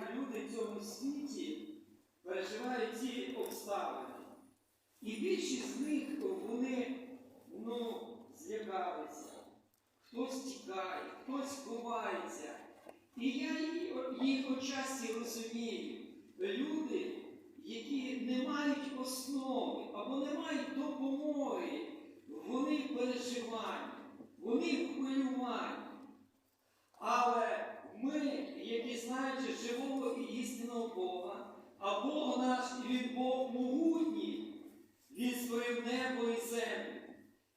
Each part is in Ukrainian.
як люди в цьому світі переживають ці обставини. І більшість з них вони ну, злякалися. Хтось тікає, хтось ховається. І я їх- отчасті розумію. Люди, які не мають основи або не мають допомоги, вони в переживанні, вони в хвилюванні. Але ми, які живого і істинного Бога, а Бог наш, і він Бог могутній, Він створив небо і землю.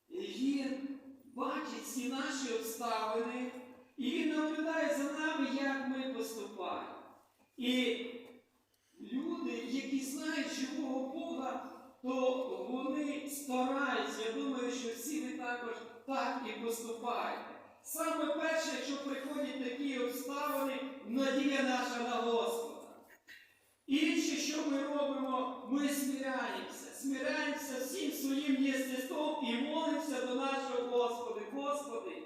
І Він бачить всі наші обставини, і Він наблюдає за нами, як ми поступаємо. І люди, які знають живого Бога, то вони стараються. Я думаю, що всі ви також так і поступаєте. Саме перше, якщо приходять такі обставини, надія наша на Господа. Інше, що ми робимо, ми смиряємося, смиряємося всім своїм єстеством і молимося до нашого Господа. Господи,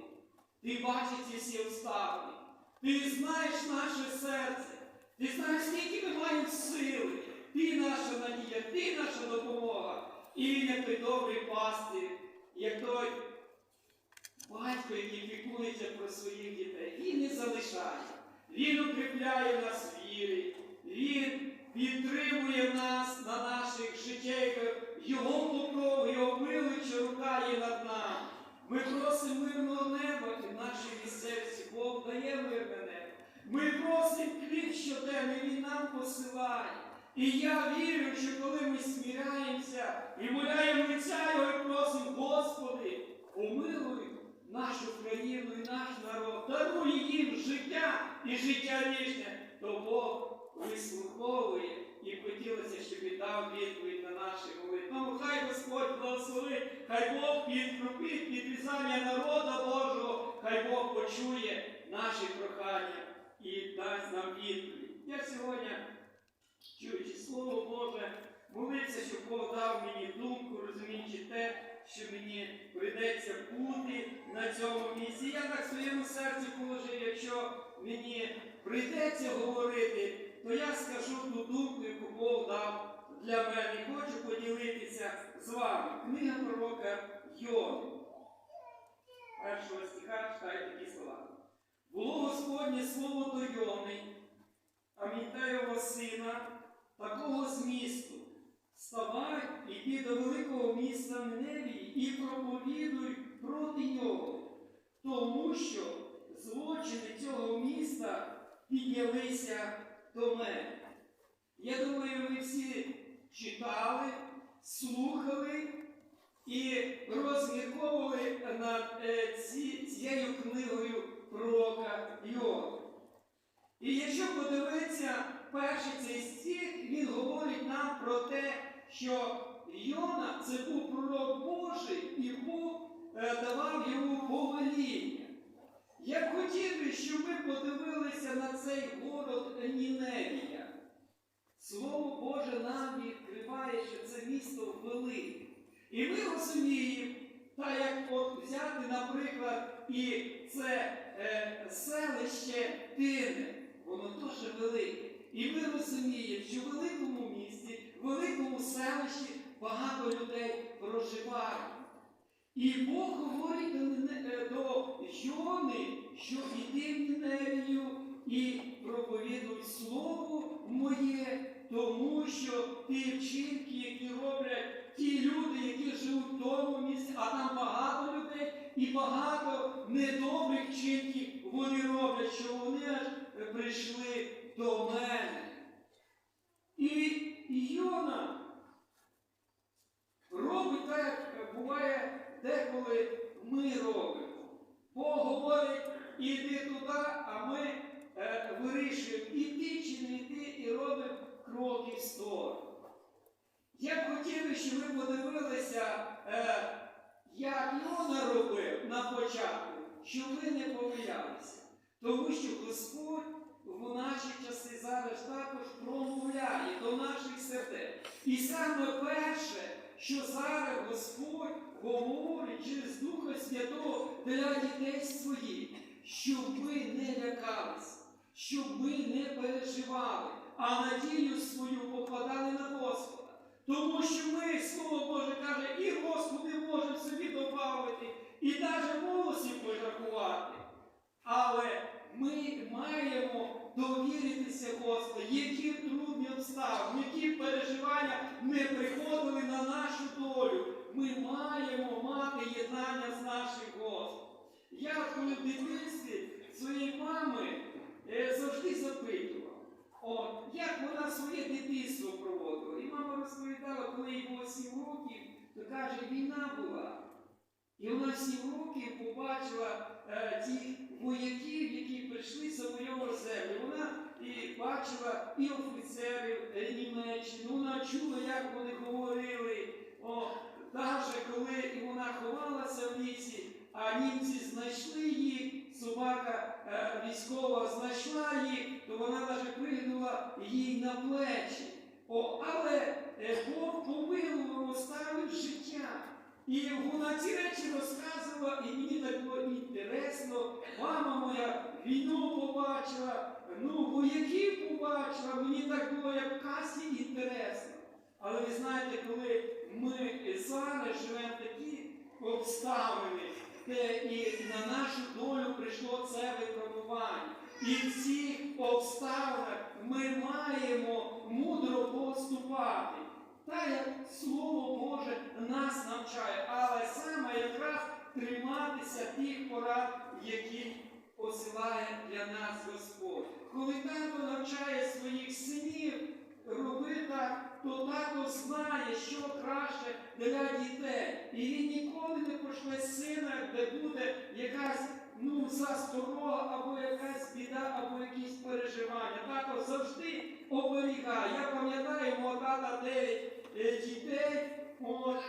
ти бачиш ці обставини, ти знаєш наше серце, ти знаєш, скільки ми маємо сили, ти наша надія, ти наша допомога. І він як той добрий пастир, як той батько, який піклується про своїх дітей, він не залишає. Він укріпляє нас вірі, він підтримує нас на наших життєвих, його покров, його милуюча рука є над нами. Ми просимо мирного неба і в нашій місцевості Бог дає мирне небо. Ми просимо хліб щоденний, Він нам посилає. І я вірю, що коли ми сміряємося і моляємо лиця Його і просимо, Господи, помилуй нашу країну і наш народ, даруй їм життя і життя вічне, то Бог вислуховує і хотілося, щоб він дав відповідь на наші молитви. Тому хай Господь благословить, хай Бог підкрупить підрізання народа Божого, хай Бог почує наші прохання і дасть нам відповідь. Я сьогодні, чуючи Слово Боже, молився, щоб Бог дав мені думку, розуміючи те, що мені прийдеться бути на цьому місці. Я так в своєму серці положив, якщо мені прийдеться говорити, то я скажу ту думку, яку Бог дав для мене. Хочу поділитися з вами. Книга пророка Йони. Першого стиха читаю такі слова. Було Господнє слово до Йони, Амітеєва сина, такого змісту. Вставай, іди до великого міста Ниневії і проповідуй проти нього, тому що злочини цього міста піднялися до мене. Я думаю, ви всі читали, слухали і розмірковували над е, ці, цією книгою пророка Йова. І якщо подивитися перший цей стих, він говорить нам про те, що Йона це був пророк Божий і Бог е, давав йому повеління. Я б хотів би, щоб ви подивилися на цей город Ніневія. Слово Боже нам відкриває, що це місто велике. І ми розуміємо, так як от взяти, наприклад, і це е, селище Тине, воно дуже велике. І ми розуміємо, що в великому місті, в великому селищі багато людей проживає. І Бог говорить до, Нине- е, Йони, що іди в Ніневію і проповідуй слово моє, тому що ті вчинки, які роблять ті люди, які живуть в тому місці, а там багато людей і багато недобрих вчинків вони роблять, що вони аж прийшли до мене. І Йона робить так, як буває деколи ми робимо. Бог говорить, іди туди, а ми е, вирішуємо, іти чи не йти, і робимо кроки в сторону. Я б хотів, би, щоб ви подивилися, е, як Йона робив на початку, щоб ви не помилялися. Тому що Господь в наші часи зараз також промовляє до наших сердець. І саме перше, що зараз Господь говорить через Духа Святого для дітей своїх, щоб ви не лякалися, щоб ми не переживали, а надію свою покладали на Господа. Тому що ми, Слово Боже каже, і Господи можемо собі добавити, і навіть волосів порахувати. Але ми маємо довіритися Господу, які трудні обставини, які переживання не приходили на нашу долю. Ми маємо мати єднання з нашим Господом. Я коли в дитинстві своєї мами е, завжди запитував, от, як вона своє дитинство проводила. І мама розповідала, коли їй було 7 років, то каже, війна була. І вона сім років побачила е, тих вояків, які прийшли завойовувати землю. Вона і бачила і офіцерів е, Німеччини, вона чула, як вони говорили. О, навіть коли вона ховалася в лісі, а німці знайшли їх, собака е, військова знайшла їх, то вона навіть пригнула їй на плечі. О, але е, Бог помилував, оставив життя. І вона ці речі розказувала, і мені так було інтересно. Війну побачила, ну, вояків побачила, мені так було як в казці інтересно. Але ви знаєте, коли ми зараз живемо такі обставини, де і на нашу долю прийшло це випробування. І в цих обставинах ми маємо мудро поступати. Та як Слово Боже нас навчає, але саме якраз триматися тих порад, які посилає для нас Господь. Коли тато навчає своїх синів, роби то тато знає, що краще для дітей. І він ніколи не пошле сина, де буде якась ну, засторога, або якась біда, або якісь переживання. Тато завжди оберігає. Я пам'ятаю, мого тата 9 е, дітей. От,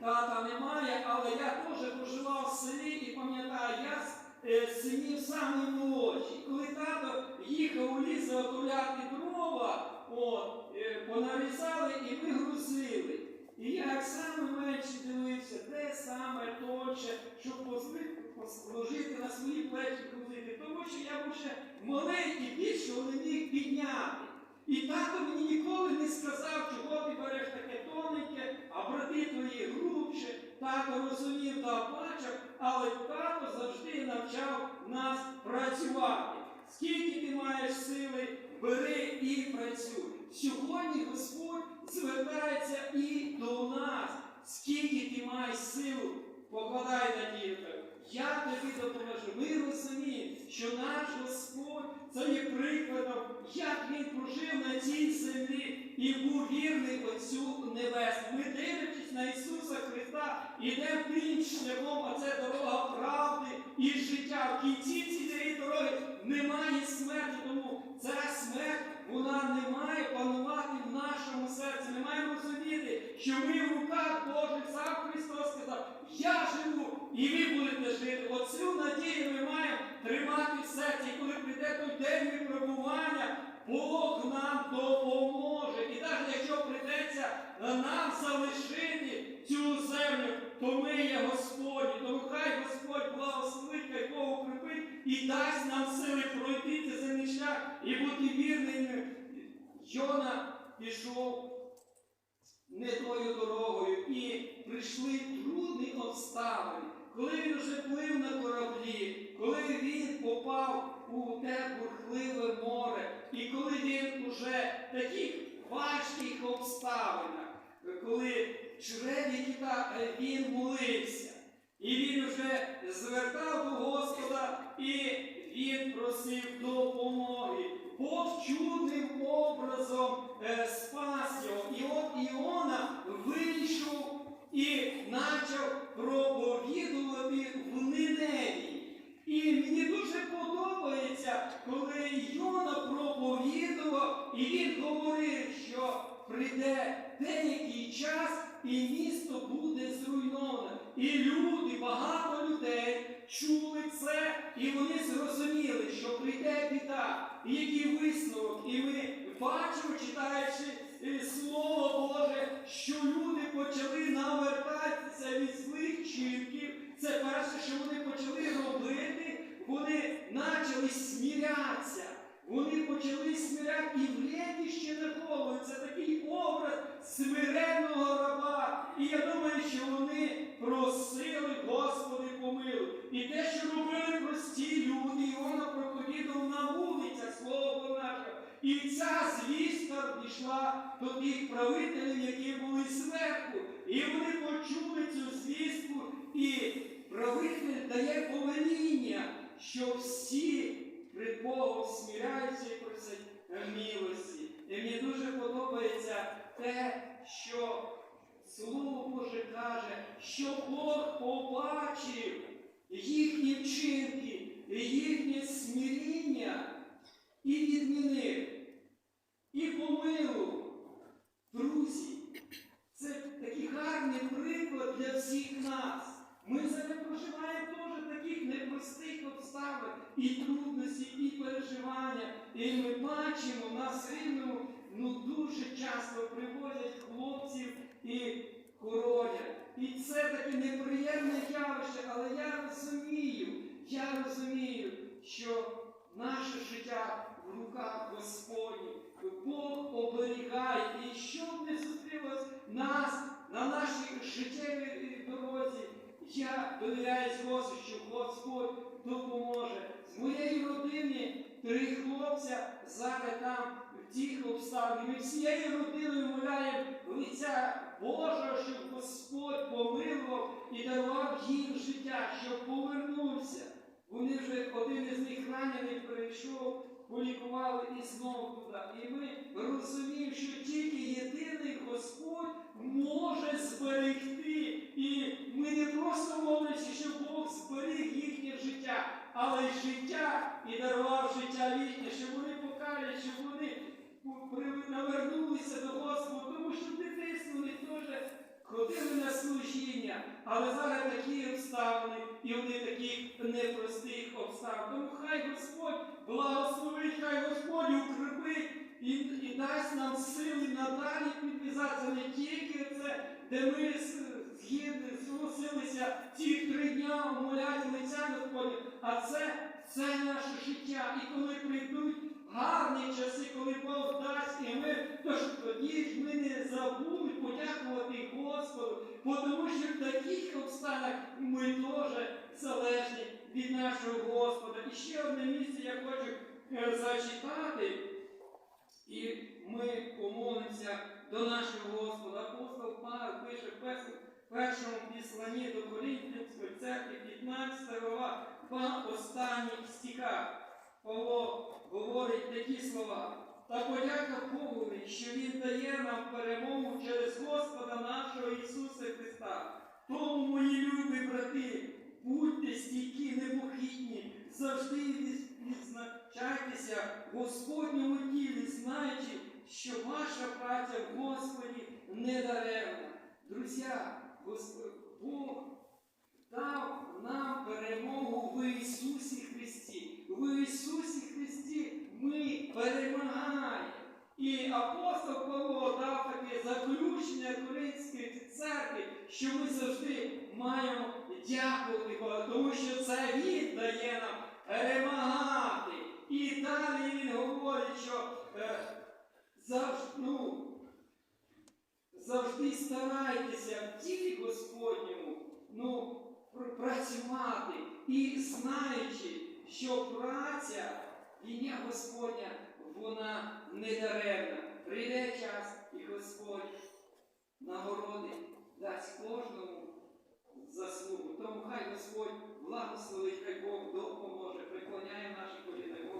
тата немає, але я теж проживав в селі і пам'ятаю, я е, синів самий молодший. Коли тато їхав у ліс заготовляти дрова, от, понарізали і ми грузили. І як саме менше дивився, де саме точе, щоб положити на свої плечі грузити. Тому що я був ще маленький, більше не міг підняти. І тато мені ніколи не сказав, чого ти береш таке тоненьке, а брати твої грубше. Тато розумів та бачив, але тато завжди навчав нас працювати. Скільки ти маєш сили, бери і працюй. Сьогодні Господь звертається і до нас. Скільки ти маєш силу, покладай в тебе. Я тобі допоможу. Ми розуміємо, що наш Господь це є прикладом, як він прожив на цій землі і був вірний Отцю Небесному. Ми дивлячись на Ісуса Христа, ідемо тим шляхом, а це дорога правди і життя. В кінці цієї дороги немає смерті, тому ця смерть вона не має панувати в нашому серці. Ми маємо розуміти, що ми в руках Божих, сам Христос сказав, я живу, і ви будете жити. Оцю надію ми маємо тримати в серці. І коли прийде той день випробування, Бог нам допоможе. І навіть якщо прийдеться нам залишити цю землю, то ми є Господні. Тому хай Господь благословить, укріпить і дасть нам сили пройти цей земний і бути вірними. Йона пішов не тою дорогою і прийшли трудні обставини. Коли він вже плив на кораблі, коли він попав у те бурхливе море, і коли він уже в таких важких обставинах, коли кита е, він молився, і він вже звертав до Господа, і він просив допомоги. Бог чудним образом е, спас його. І от Іона вийшов і почав проповідувати в Ниневі. І мені дуже подобається, коли Йона проповідував, і він говорив, що прийде деякий час, і місто буде зруйноване. І люди, багато людей чули це, і вони зрозуміли, що прийде біда, і який висновок, і ми бачимо, читаючи е, Слово Боже, що люди почали навертатися від злих чинків. Це перше, що вони почали робити, вони почали смірятися. Вони почали сміряти і в ще наховують. Це такий образ смиренного раба. І я думаю, що вони просили, Господи, помилуй. І те, що робили прості люди, Іона проповідав на вулицях Слово Боже. І ця звістка дійшла до тих правителів, які були зверху. І вони почули цю звістку, і правитель дає повеління, що всі при Богом сміряються і просять милості. І мені дуже подобається те, що Слово Боже каже, що Бог побачив їхні вчинки, їхнє смиріння і відмінив, і помилував. Друзі, це такий гарний приклад для всіх нас. Ми зараз проживаємо теж таких непростих обставин і трудностей, і переживання. І ми бачимо нас рівному, ну дуже часто привозять хлопців і хоронять. І це таке неприємне явище, але я розумію, я розумію, що наше життя в руках Господні. Бог оберігає, і що б не зустрілось нас на нашій життєвій дорозі, я довіряюсь Господу, що Господь допоможе. З моєї родини три хлопця зараз там в тих обставинах. Ми всією лиця Божого, щоб Господь помилував і дарував їм життя, щоб повернувся. Вони вже один із них ранений прийшов, полікували і знову туди. І ми розуміємо, що тільки єдиний Господь може зберегти. І ми не просто молимося, щоб Бог зберіг їхнє життя, але й життя і дарував життя вічне, щоб вони покаяли, щоб вони навернулися до Господа, тому що в дитинстві теж ходили на служіння, але зараз такі обставини, і вони таких непростих обставин. Тому хай Господь благословить, хай Господь укріпить і, і дасть нам сили надалі підв'язатися не тільки це, де ми зголосилися ці три дня умоляти лиця Господня, а це, це наше життя. І коли прийдуть гарні часи, коли Бог дасть, і ми тож тоді ж ми не забули подякувати Господу, тому що в таких обставинах ми теж залежні від нашого Господа. І ще одне місце я хочу е, зачитати. І ми помолимося до нашого Господа. Апостол Павел пише в першому післанні до Корінфянської церкви 15 глава, два останні стиха. Павло говорить такі слова. Та подяка Богу, що Він дає нам перемогу через Господа нашого Ісуса Христа. Тому, мої любі брати, будьте стійкі, непохитні, завжди відзначайтеся в Господньому ділі, знаючи, що ваша праця в Господі не даремна. Друзі, Господь Бог дав нам В Ісусі Христі ми перемагаємо. І апостол Павло дав таке заключення Коринської церкви, що ми завжди маємо дякувати Богу, тому що це Він дає нам перемагати. І далі він говорить, що е, завжди, ну, завжди старайтеся в тілі Господньому ну, пр- працювати і знаючи, що праця ім'я Господня, вона не даремна. Прийде час і Господь нагороди дасть кожному заслугу. Тому хай Господь благословить, хай Бог допоможе, преклоняє наші політики.